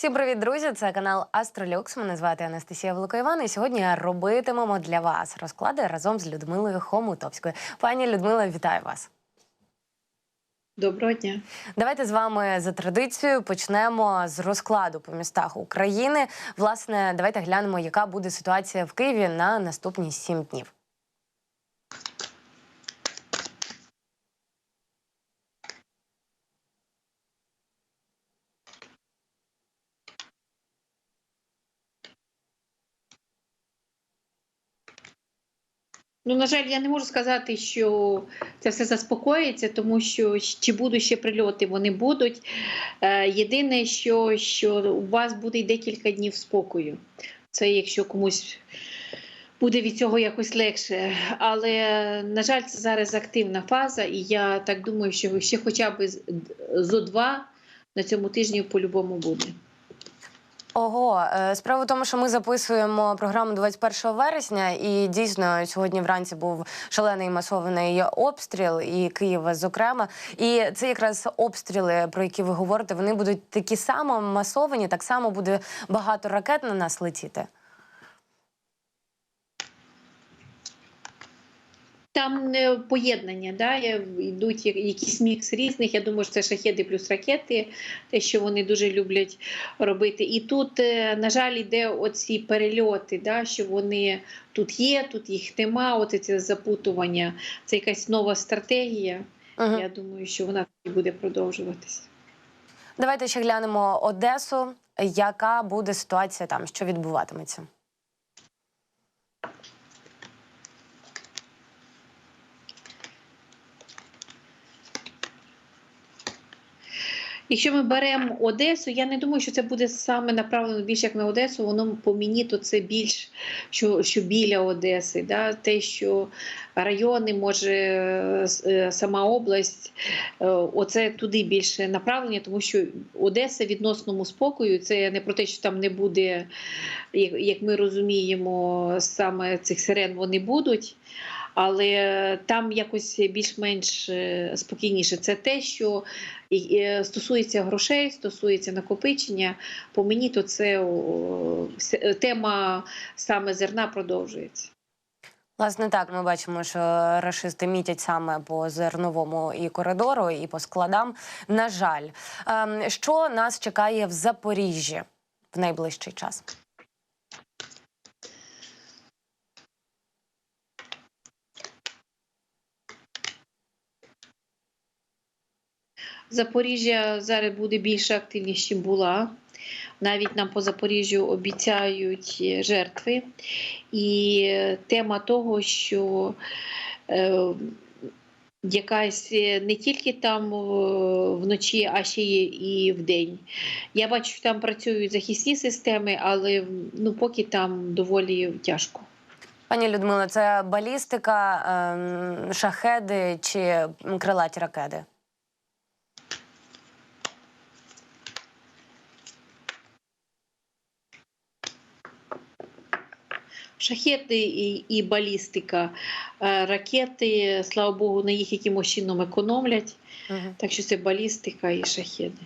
Всім привіт, друзі! Це канал Астролюкс. Мене звати Анастасія Великоїван. І сьогодні робитимемо для вас розклади разом з Людмилою Хомутовською. Пані Людмила, вітаю вас. Доброго дня. Давайте з вами за традицією почнемо з розкладу по містах України. Власне, давайте глянемо, яка буде ситуація в Києві на наступні сім днів. Ну, на жаль, я не можу сказати, що це все заспокоїться, тому що чи будуть ще прильоти, вони будуть. Е, єдине, що, що у вас буде декілька днів спокою. Це якщо комусь буде від цього якось легше. Але, на жаль, це зараз активна фаза, і я так думаю, що ще хоча б зо два на цьому тижні по-любому буде. Ого, е, справа в тому, що ми записуємо програму 21 вересня, і дійсно сьогодні вранці був шалений масований обстріл, і Києва, зокрема. І це якраз обстріли, про які ви говорите, вони будуть такі само масовані, так само буде багато ракет на нас летіти. Там е, поєднання, да, йдуть я- якийсь мікс різних. Я думаю, що це шахеди плюс ракети, те, що вони дуже люблять робити. І тут, е, на жаль, йде оці перельоти, да, що вони тут є, тут їх нема. От це запутування. Це якась нова стратегія. Угу. Я думаю, що вона буде продовжуватися. Давайте ще глянемо Одесу. Яка буде ситуація там? Що відбуватиметься? Якщо ми беремо Одесу, я не думаю, що це буде саме направлено більше як на Одесу. Воно по мені то це більш що, що біля Одеси. Да? Те, що райони, може е, сама область, е, оце туди більше направлення, тому що Одеса відносному спокою це не про те, що там не буде, як ми розуміємо, саме цих сирен вони будуть. Але там якось більш-менш е, спокійніше. Це те, що е, стосується грошей, стосується накопичення. По мені то це тема саме зерна продовжується. Власне, так ми бачимо, що рашисти мітять саме по зерновому і коридору, і по складам. На жаль, Ем, що нас чекає в Запоріжжі в найближчий час? Запоріжжя зараз буде більше активніше, ніж була. Навіть нам по Запоріжжю обіцяють е, жертви. І е, тема того, що е, якась не тільки там вночі, а ще й і вдень. Я бачу, що там працюють захисні системи, але ну, поки там доволі тяжко. Пані Людмила, це балістика, ем, шахеди чи крилаті ракети? Шахети і, і балістика, Е, ракети, слава Богу, на їх якимось чином економлять. Угу. Так що це балістика і шахети.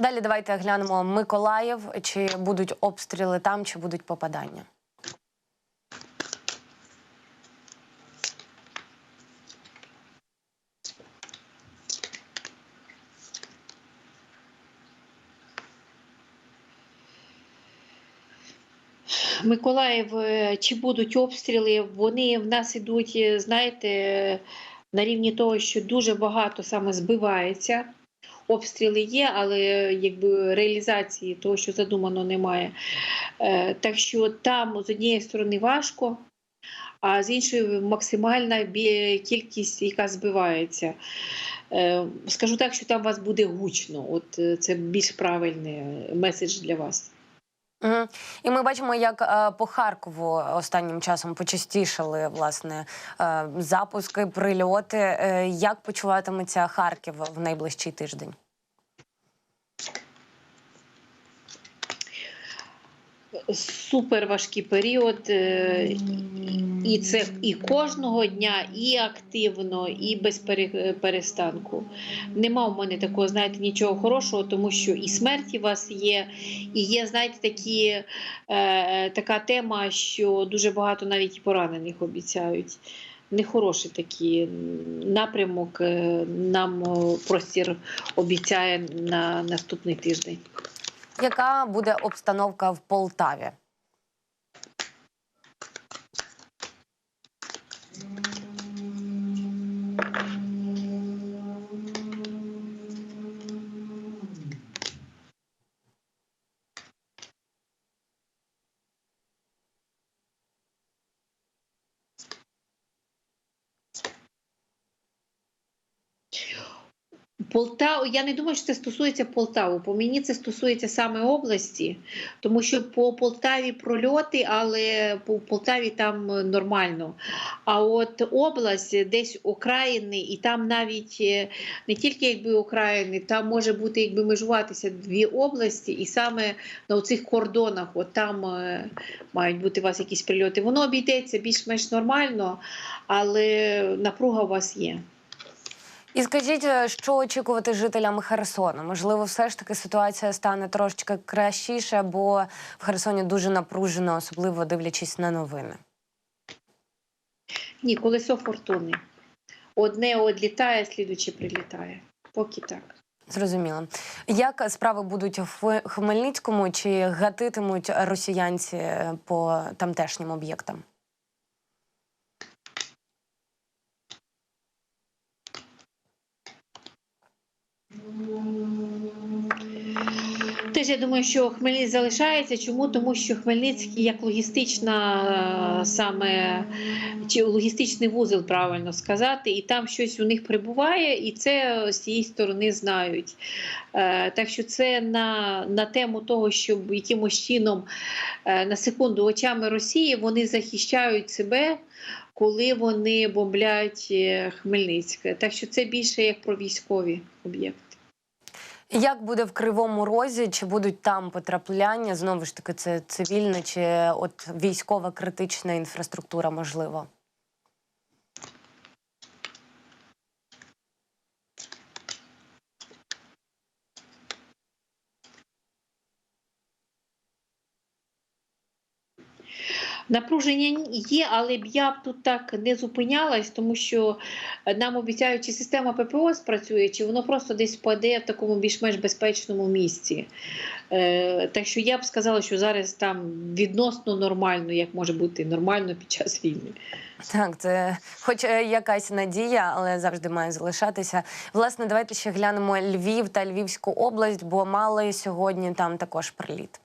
Далі давайте глянемо Миколаїв. Чи будуть обстріли там, чи будуть попадання? Миколаїв, е, чи будуть обстріли? Вони в нас ідуть, е, знаєте, на рівні того, що дуже багато саме збивається. Обстріли є, але якби реалізації того, що задумано, немає. Е, Так що там з однієї сторони важко, а з іншої максимальна кількість, яка збивається. Скажу так, що там вас буде гучно. От це більш правильний меседж для вас. Угу. І ми бачимо, як е, по Харкову останнім часом почастішали власне е, запуски, прильоти. Е, як почуватиметься Харків в найближчий тиждень? Супер важкий період. е, І це і кожного дня, і активно, і без перестанку. Нема у мене такого, знаєте, нічого хорошого, тому що і смерті у вас є, і є, знаєте, такі, е, така тема, що дуже багато навіть і поранених обіцяють. Нехороший такий напрямок е, нам простір обіцяє на наступний тиждень. Яка буде обстановка в Полтаві? Полтаву, я не думаю, що це стосується Полтави. По мені це стосується саме області, тому що по Полтаві прольоти, але по Полтаві там нормально. А от область десь окраїни, і там навіть е, не тільки якби окраїни, там може бути якби межуватися дві області, і саме на цих кордонах, от там е, мають бути у вас якісь прильоти. Воно обійдеться більш-менш нормально, але напруга у вас є. І скажіть, е, що очікувати жителям Херсона? Можливо, все ж таки ситуація стане трошечки кращіше, бо в Херсоні дуже напружено, особливо дивлячись на новини. Ні, колесо фортуни. Одне одлітає, слідуче прилітає. Поки так. Зрозуміло. Як справи будуть в Хмельницькому чи гатитимуть росіянці е, по тамтешнім об'єктам? Теж я думаю, що Хмельницький залишається. Чому? Тому що Хмельницький як логістична е, саме чи логістичний вузол, правильно сказати, і там щось у них прибуває, і це з цієї сторони знають. Е, Так що це на, на тему того, щоб якимось чином е, на секунду очами Росії вони захищають себе. Коли вони бомблять Хмельницьке, так що це більше як про військові об'єкти. Як буде в Кривому Розі? Чи будуть там потрапляння? Знову ж таки, це цивільна чи от військова критична інфраструктура, можливо? Напруження є, але б я б тут так не зупинялась, тому що нам обіцяють, чи система ППО спрацює, чи воно просто десь впаде в такому більш-менш безпечному місці. Е, так що я б сказала, що зараз там відносно нормально, як може бути нормально під час війни. Так, це хоч е, якась надія, але завжди має залишатися. Власне, давайте ще глянемо Львів та Львівську область, бо мали сьогодні там також приліт.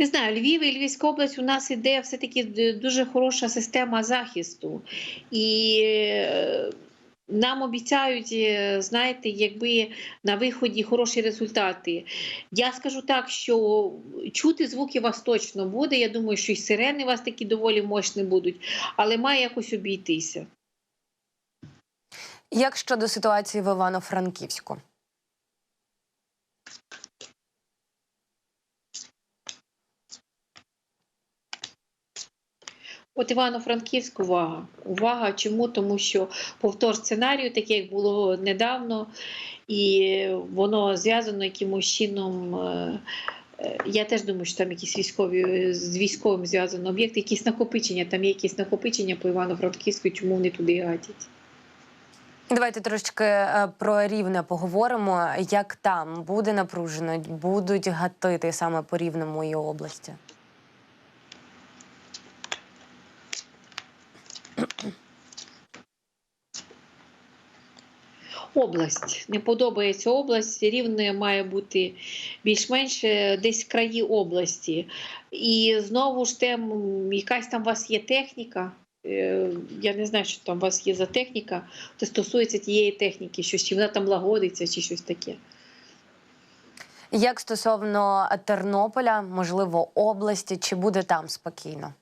Не знаю, Львів і Львівська область у нас іде все-таки дуже хороша система захисту. І е, нам обіцяють, е, знаєте, якби на виході хороші результати. Я скажу так, що чути звуки вас точно буде. Я думаю, що і сирени у вас такі доволі мощні будуть, але має якось обійтися. Як щодо ситуації в Івано-Франківську? От Івано-Франківськ, увага. Увага. Чому? Тому що повтор сценарію, таке як було недавно, і воно зв'язано якимось чином. е, е, Я теж думаю, що там якісь військові з військовим зв'язано об'єкти, якісь накопичення, там є якісь накопичення по Івано-Франківську, чому вони туди гатять. Давайте трошечки е, про рівне поговоримо. Як там буде напружено, будуть гатити саме по рівному і області? Область не подобається область, рівне має бути більш-менш десь краї області. І знову ж там якась там у вас є техніка. е, Я не знаю, що там у вас є за техніка, то стосується тієї техніки, що чи вона там лагодиться, чи щось таке. Як стосовно Тернополя, можливо, області, чи буде там спокійно?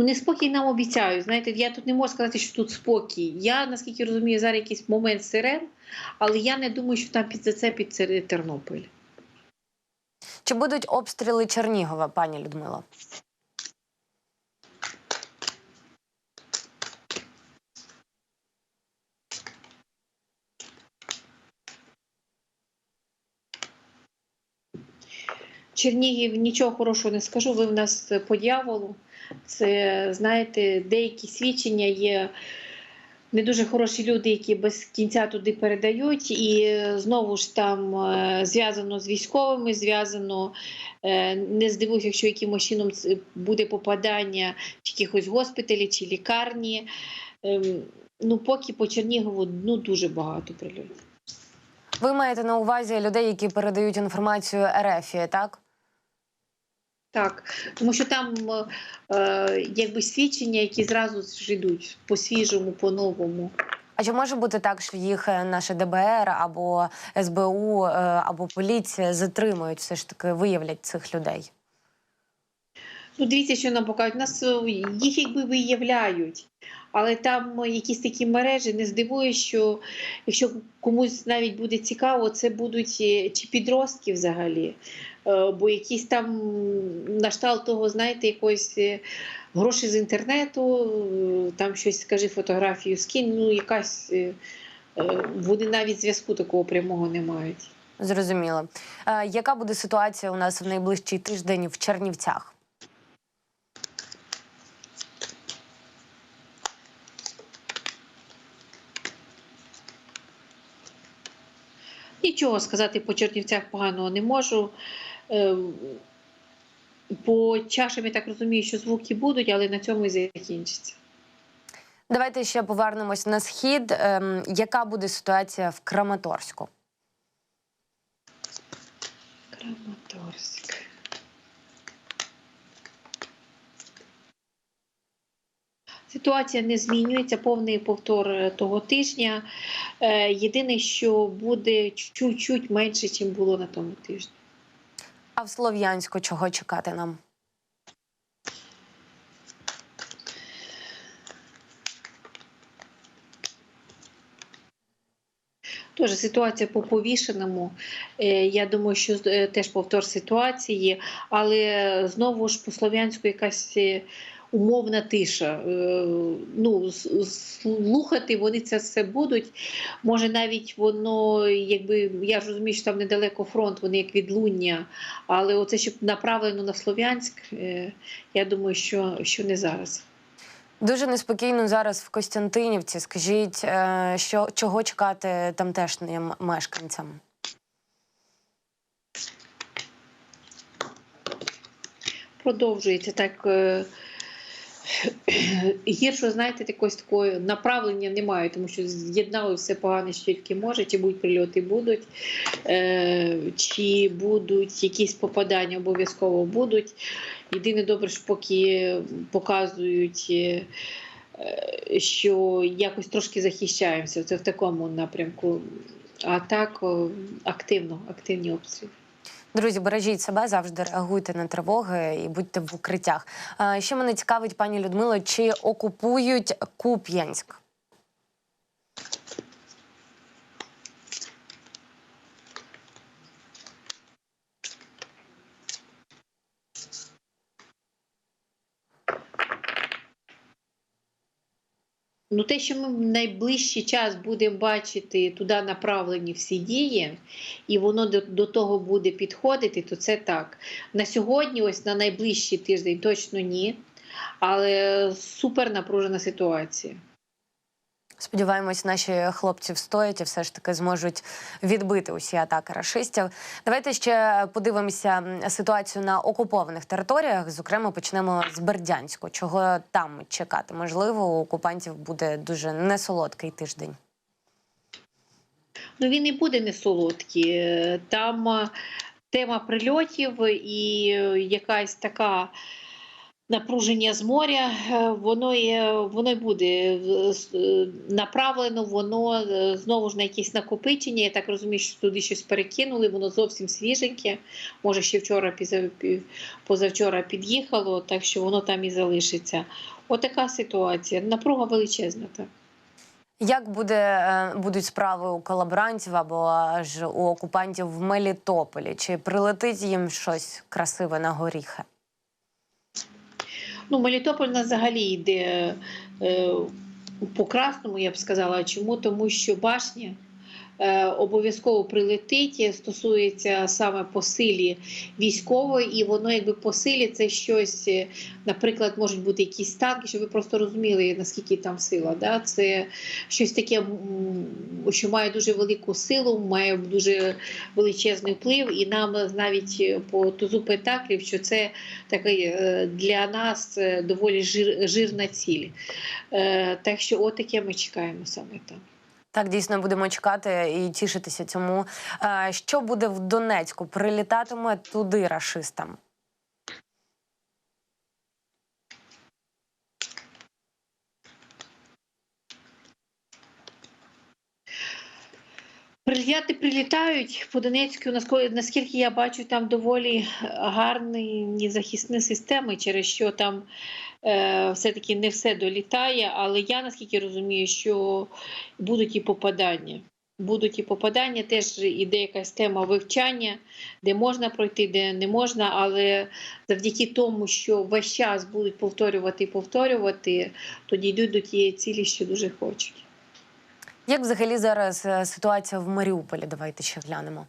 Ну, неспокій нам обіцяють. Знаєте, я тут не можу сказати, що тут спокій. Я, наскільки розумію, зараз якийсь момент сирен, але я не думаю, що там під зацепить це Тернопіль. Чи будуть обстріли Чернігова, пані Людмила? Чернігів нічого хорошого не скажу. Ви в нас по дьяволу. Це, знаєте, деякі свідчення є. Не дуже хороші люди, які без кінця туди передають, і знову ж там е, зв'язано з військовими, зв'язано е, не здивуюся, якщо якимось чином буде попадання в якихось госпіталі чи лікарні. Ем, Ну, поки по Чернігову ну дуже багато прильотів. Ви маєте на увазі людей, які передають інформацію РФ, так? Так, тому що там е, якби свідчення, які зразу ж йдуть по свіжому, по новому. А чи може бути так, що їх е, наше ДБР або СБУ е, або поліція затримують, все ж таки виявлять цих людей? Ну, дивіться, що нам покажуть. Нас е, їх якби виявляють, але там е, якісь такі мережі не здивує, що якщо комусь навіть буде цікаво, це будуть е, чи підростки взагалі, Е, бо якісь там на штал того, знаєте, якось е, гроші з інтернету, е, там щось скажи фотографію, скинь, ну якась е, е, вони навіть зв'язку такого прямого не мають. Зрозуміло. Е, яка буде ситуація у нас в найближчий тиждень в Чернівцях? Нічого сказати по Чернівцях поганого не можу. Ем, По чашам я так розумію, що звуки будуть, але на цьому і закінчиться. Давайте ще повернемось на схід. Ем, яка буде ситуація в Краматорську? Краматорськ. Ситуація не змінюється, повний повтор е, того тижня. Е, Єдине, що буде чуть-чуть менше, ніж було на тому тижні. В Слов'янську чого чекати нам? Тож ситуація по повішеному. Е, Я думаю, що е, теж повтор ситуації, але знову ж по слов'янську якась е, умовна тиша. Е, Ну, слухати вони це все будуть. Може, навіть воно, якби я ж розумію, що там недалеко фронт, вони як відлуння, але оце щоб направлено на Слов'янськ, е, я думаю, що, що не зараз. Дуже неспокійно зараз в Костянтинівці. Скажіть, е, що чого чекати тамтешнім мешканцям? продовжується так. Е, Гіршого, знаєте, якогось такого направлення немає, тому що з'єднали все погане, що тільки може, чи будуть прильоти будуть, е, чи будуть якісь попадання, обов'язково будуть. Єдине добре, що поки показують, е, що якось трошки захищаємося. Це в такому напрямку. А так активно, активні обстріли. Друзі, бережіть себе, завжди реагуйте на тривоги і будьте в укриттях. Е, Ще мене цікавить, пані Людмило, чи окупують Куп'янськ? Ну, те, що ми в найближчий час будемо бачити туди направлені всі дії, і воно до, до того буде підходити, то це так. На сьогодні, ось на найближчий тиждень, точно ні. Але супер напружена ситуація. Сподіваємось, наші хлопці встоять і все ж таки зможуть відбити усі атаки рашистів. Давайте ще подивимося ситуацію на окупованих територіях. Зокрема, почнемо з Бердянську. Чого там чекати? Можливо, у окупантів буде дуже несолодкий тиждень. Ну він і буде не солодкий. Е, Там е, тема прильотів і е, якась така напруження з моря, е, воно є, воно буде е, направлено, воно е, знову ж на якісь накопичення. Я так розумію, що туди щось перекинули, воно зовсім свіженьке. Може, ще вчора, позавчора під'їхало, так що воно там і залишиться. Отака ситуація. Напруга величезна. Так. Як буде, будуть справи у колаборантів або аж у окупантів в Мелітополі? Чи прилетить їм щось красиве на горіхи? Ну, Мелітополь у нас взагалі йде е, по красному, я б сказала. Чому? Тому що башня обов'язково прилетить, стосується саме по силі військової, і воно якби по силі це щось, е, наприклад, можуть бути якісь танки, щоб ви просто розуміли, наскільки там сила. Да? Це щось таке, що має дуже велику силу, має дуже величезний вплив, і нам навіть по тузу пентаклів, що це такий е, для нас е, доволі жир, жирна ціль. Е, Так що отаке ми чекаємо саме там. Так, дійсно будемо чекати і тішитися цьому. Е, Що буде в Донецьку? Прилітатиме туди рашистам? Прилітати прилітають по Донецьку, наскільки, я бачу, там доволі гарні захисні системи, через що там все-таки не все долітає. Але я наскільки розумію, що будуть і попадання. Будуть і попадання, теж іде якась тема вивчання, де можна пройти, де не можна, але завдяки тому, що весь час будуть повторювати і повторювати, то дійдуть до тієї цілі, що дуже хочуть. Як взагалі зараз е, ситуація в Маріуполі? Давайте ще глянемо.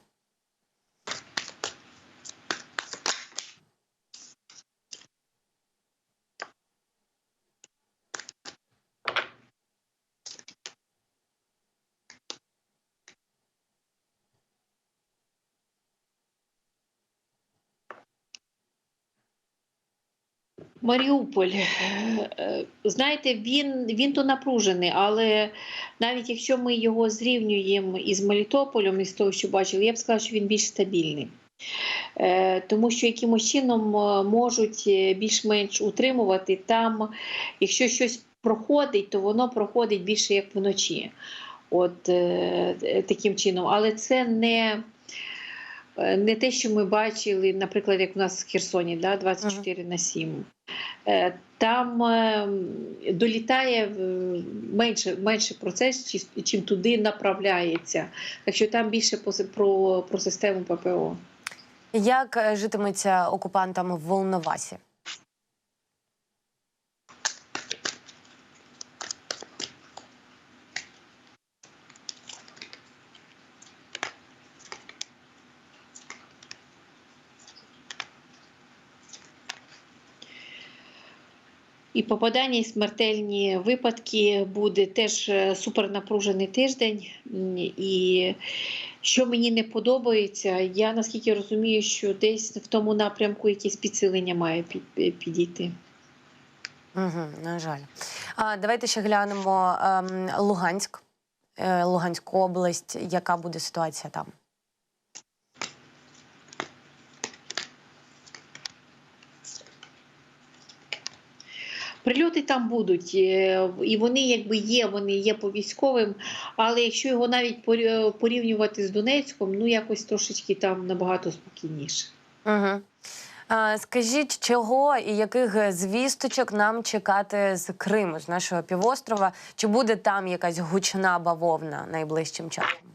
Маріуполь, е, знаєте, він, він то напружений, але навіть якщо ми його зрівнюємо із Мелітополем, із того, що бачили, я б сказала, що він більш стабільний. Е, Тому що якимось чином е, можуть е, більш-менш утримувати там, якщо щось проходить, то воно проходить більше як вночі. От е, е, таким чином. Але це не, е, не те, що ми бачили, наприклад, як у нас в Херсоні, да, 24 на 7. Е, Там е, долітає менше, менше процес, чи- чим туди направляється. Так що там більше про, про систему ППО. Як е, житиметься окупантам в Волновасі? І попадання, і смертельні випадки буде теж е, супернапружений тиждень. І що мені не подобається, я наскільки розумію, що десь в тому напрямку якесь підсилення має підійти. Угу, на жаль. А, давайте ще глянемо ем, Луганськ, е, Луганську область. Яка буде ситуація там? Прильоти там будуть, е, і вони якби є, вони є по військовим, але якщо його навіть порі- порівнювати з Донецьком, ну якось трошечки там набагато спокійніше. Угу. Скажіть, чого і яких звісточок нам чекати з Криму, з нашого півострова? Чи буде там якась гучна бавовна найближчим часом?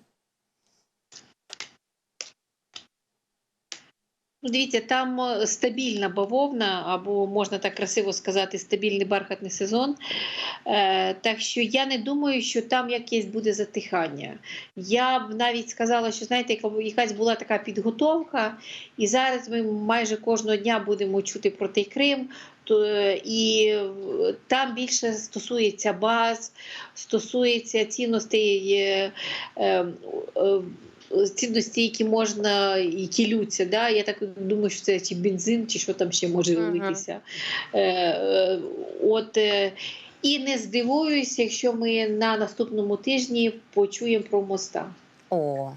Дивіться, там е, стабільна бавовна, або можна так красиво сказати, стабільний бархатний сезон. Е, так що я не думаю, що там якесь буде затихання. Я б навіть сказала, що знаєте, якась була така підготовка, і зараз ми майже кожного дня будемо чути про той Крим. Е, і там більше стосується баз, стосується цінностей. Цінності, які можна, які лються. Да? Я так думаю, що це чи бензин, чи що там ще може вилитися. Е, е, от, е, і не здивуюсь, якщо ми на наступному тижні почуємо про моста. О,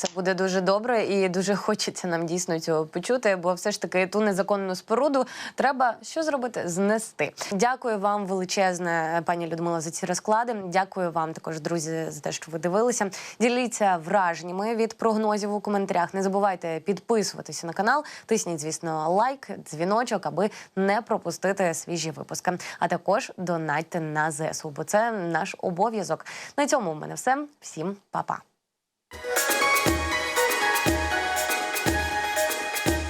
Це буде дуже добре і дуже хочеться нам дійсно цього почути, бо все ж таки ту незаконну споруду треба що зробити? Знести. Дякую вам величезне, пані Людмила, за ці розклади. Дякую вам також, друзі, за те, що ви дивилися. Діліться враженнями від прогнозів у коментарях. Не забувайте підписуватися на канал. Тисніть, звісно, лайк, дзвіночок, аби не пропустити свіжі випуски. А також донатьте на ЗСУ, бо це наш обов'язок. На цьому в мене все. Всім па-па.